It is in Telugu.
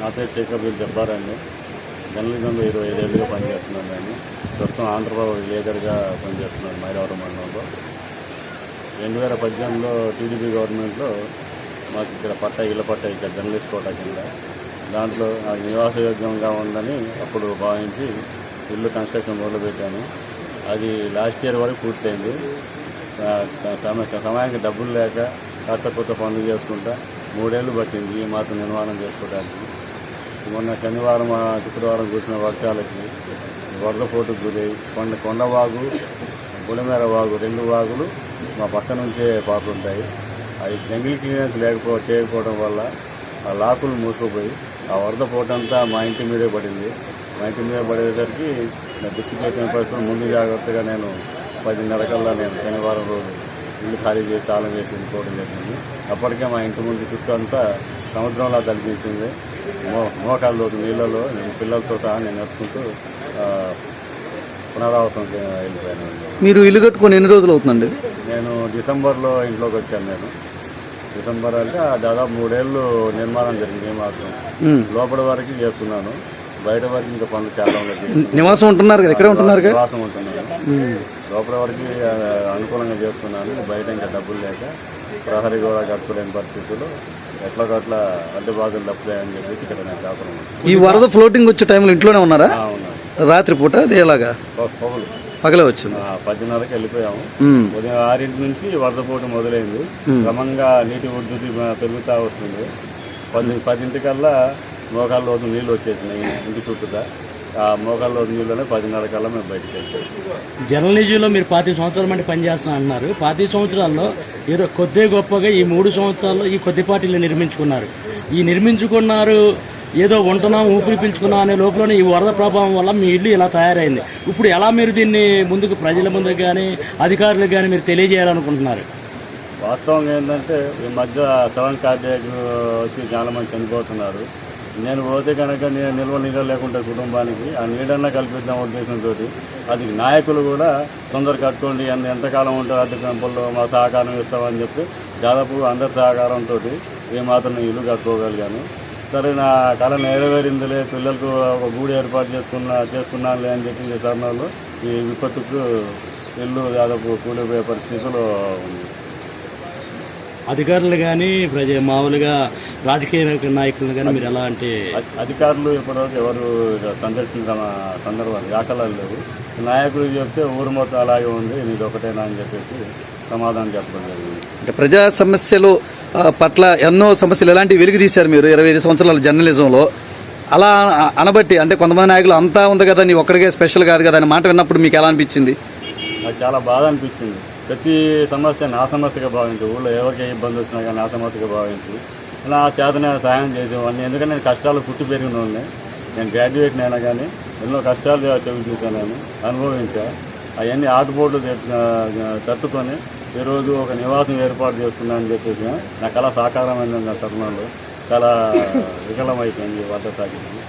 నా పేరు టేకబుల్ జబ్బార్ అండి. జర్నలిజంలో ఇరవై ఐదేళ్ళుగా పనిచేస్తున్నాను నేను ప్రస్తుతం ఆంధ్రప్రదేశ్ విలేకరుగా పనిచేస్తున్నాను మైలవరం మండలంలో. రెండు వేల పద్దెనిమిదిలో టీడీపీ గవర్నమెంట్లో మాకు ఇక్కడ పట్ట ఇళ్ళ పట్ట ఇక్కడ జర్నలిస్ట్ కోట కింద. దాంట్లో నాకు నివాసయోగ్యంగా ఉందని అప్పుడు భావించి ఇల్లు కన్స్ట్రక్షన్ మొదలుపెట్టాను. అది లాస్ట్ ఇయర్ వరకు పూర్తయింది. సమయానికి డబ్బులు లేక కాస్త కొత్త పనులు చేసుకుంటా మూడేళ్ళు పట్టింది ఈ మాత్రం నిర్మాణం చేసుకోవడానికి. మొన్న శనివారం శుక్రవారం కూర్చున్న వర్షాలకి వరద పోటుకు గురై కొండ కొండవాగు పులిమేర వాగు రెండు వాగులు మా పక్క నుంచే పారుతుంటాయి. అవి జంగిల్ క్లియరెన్స్ లేకపో చేయకపోవడం వల్ల ఆ లాకులు మూసుకుపోయి ఆ వరద పోటంతా మా ఇంటి మీదే పడింది. మా ఇంటి మీద పడేసరికి నా దృష్టి పెట్టిన పరిస్థితులు ముందు జాగ్రత్తగా నేను పదిన్నర కల్లా నేను శనివారం రోజు ఇల్లు ఖాళీ చేసి తాళం వేసి వెళ్ళిపోవడం జరిగింది. అప్పటికే మా ఇంటి ముందు చుట్టూ అంతా సముద్రంలా తలిపించింది. మో మోకాళ్ళలోకి నీళ్ళలో నేను పిల్లలతో సహా నేను నడుచుకుంటూ పునరావాసం వెళ్ళిపోయాను. మీరు ఇల్లు కట్టుకొని ఎన్ని రోజులు అవుతుందండి? నేను డిసెంబర్లో ఇంట్లోకి వచ్చాను నేను. డిసెంబర్ అంటే ఆ దాదాపు మూడేళ్ళు నిర్మాణం జరిగింది మాత్రం. లోపల వరకు చేస్తున్నాను. బయట వరకు ఇంకా పనులు చాలా ఉన్నాయి నివాసం ఉంటున్నారు కదా ఇక్కడే ఉంటున్నారు కదా? వాసం ఉంటున్నాను లోపల వరకు అనుకూలంగా చేస్తున్నాను. బయట ఇంకా డబ్బులు లేక ప్రహరీ కూడా కట్టుకోలేని పరిస్థితుల్లో ఎట్లా అట్లా అద్దె బాధలు తప్పుతాయని చెప్పేసి ఇక్కడ నేను కాపురం ఈ వరద ఫ్లోటింగ్ వచ్చే టైంలో ఇంట్లోనే ఉన్నారా? రాత్రి పూట అది ఎలాగా? పొగలు. పగలే వచ్చింది. ఆ, పదిన్నరకి వెళ్ళిపోయాము. ఉదయం ఆరింటి నుంచి వరదపోటు మొదలైంది. క్రమంగా నీటి ఉద్ధృతి పెరుగుతూ వస్తుంది. పది పదింటికల్లా మోకాళ్ళ రోజు నీళ్ళు వచ్చేసినాయి ఇంటి చుట్టూతా. ఆ మోకాళ్ళ రోజు నీళ్ళనే పదిన్నర కల్లా మేము బయటికి వెళ్ళిపోయాం జర్నలిజంలో మీరు పాతి సంవత్సరాల మంది పనిచేస్తున్నా అన్నారు. పాతి సంవత్సరాల్లో ఏదో కొద్ది గొప్పగా ఈ మూడు సంవత్సరాల్లో ఈ కొద్దిపాటి ఇల్లు నిర్మించుకున్నారు. ఈ నిర్మించుకున్నారు ఏదో ఉంటున్నాం ఊపిరి పీల్చుకున్నాం అనే లోపలనే ఈ వరద ప్రభావం వల్ల మీ ఇల్లు ఇలా తయారైంది. ఇప్పుడు ఎలా మీరు దీన్ని ముందుకు ప్రజల ముందుకు కానీ అధికారులకు కానీ మీరు తెలియజేయాలనుకుంటున్నారు? వాస్తవంగా ఏంటంటే ఈ మధ్య సెవెన్ కార్డియాక్ వచ్చి చాలా మంది చనిపోతున్నారు. నేను పోతే కనుక నేను నిల్వ నీడ లేకుండా కుటుంబానికి ఆ నీడన్నా కల్పిద్దాం ఉద్దేశంతో అది నాయకులు కూడా తొందర కట్టుకోండి ఎంత ఎంతకాలం ఉంటారు అటు పెంపుల్లో మా సహకారం ఇస్తామని చెప్పి దాదాపు అందరి సహకారంతో ఏ మాత్రం ఇల్లు కట్టుకోగలిగాను. సరే నా కళ నెరవేరిందిలే పిల్లలకు ఒక గూడు ఏర్పాటు చేసుకున్నా చేసుకున్నానులే అని చెప్పి తరుణంలో ఈ విపత్తుకు ఇల్లు దాదాపు కూలిపోయే పరిస్థితిలో ఉంది. అధికారులు కానీ ప్రజ మామూలుగా రాజకీయ నాయకులను కానీ మీరు ఎలా అంటే అధి- అధికారులు ఇప్పటివరకు ఎవరు సందర్శించిన సందర్భాలు దాఖలాలు లేవు. నాయకులు చెప్తే ఊరు మొత్తం అలాగే ఉంది ఇది ఒకటేనా అని చెప్పేసి సమాధానం చెప్పడం జరిగింది. అంటే ప్రజా సమస్యలు పట్ల ఎన్నో సమస్యలు ఎలాంటివి వెలుగు తీశారు మీరు ఇరవై ఐదు సంవత్సరాల జర్నలిజంలో? అలా అనబట్టి అంటే కొంతమంది నాయకులు అంతా ఉంది కదా నీ ఒక్కడికే స్పెషల్ కాదు కదా అని మాట విన్నప్పుడు మీకు ఎలా అనిపించింది? నాకు చాలా బాధ అనిపించింది. ప్రతి సమస్య నా సమస్యగా భావించు ఊళ్ళో ఎవరికి ఏ ఇబ్బంది వచ్చినా కానీ నా సమస్యగా భావించి. నా చేతనే సహాయం చేసేవాడిని. ఎందుకంటే నేను కష్టాలు పుట్టి పెరిగిన నేను గ్రాడ్యుయేట్ అయినా కానీ ఎన్నో కష్టాలు చెవి చూసాను నేను అనుభవించా. అవన్నీ ఆటుపోట్లు తట్టుకొని ఈరోజు ఒక నివాసం ఏర్పాటు చేసుకున్నానని చెప్పేసి నా కళ నా తరుణంలో. చాలా వికలమైపోయింది వద్ద సాగింది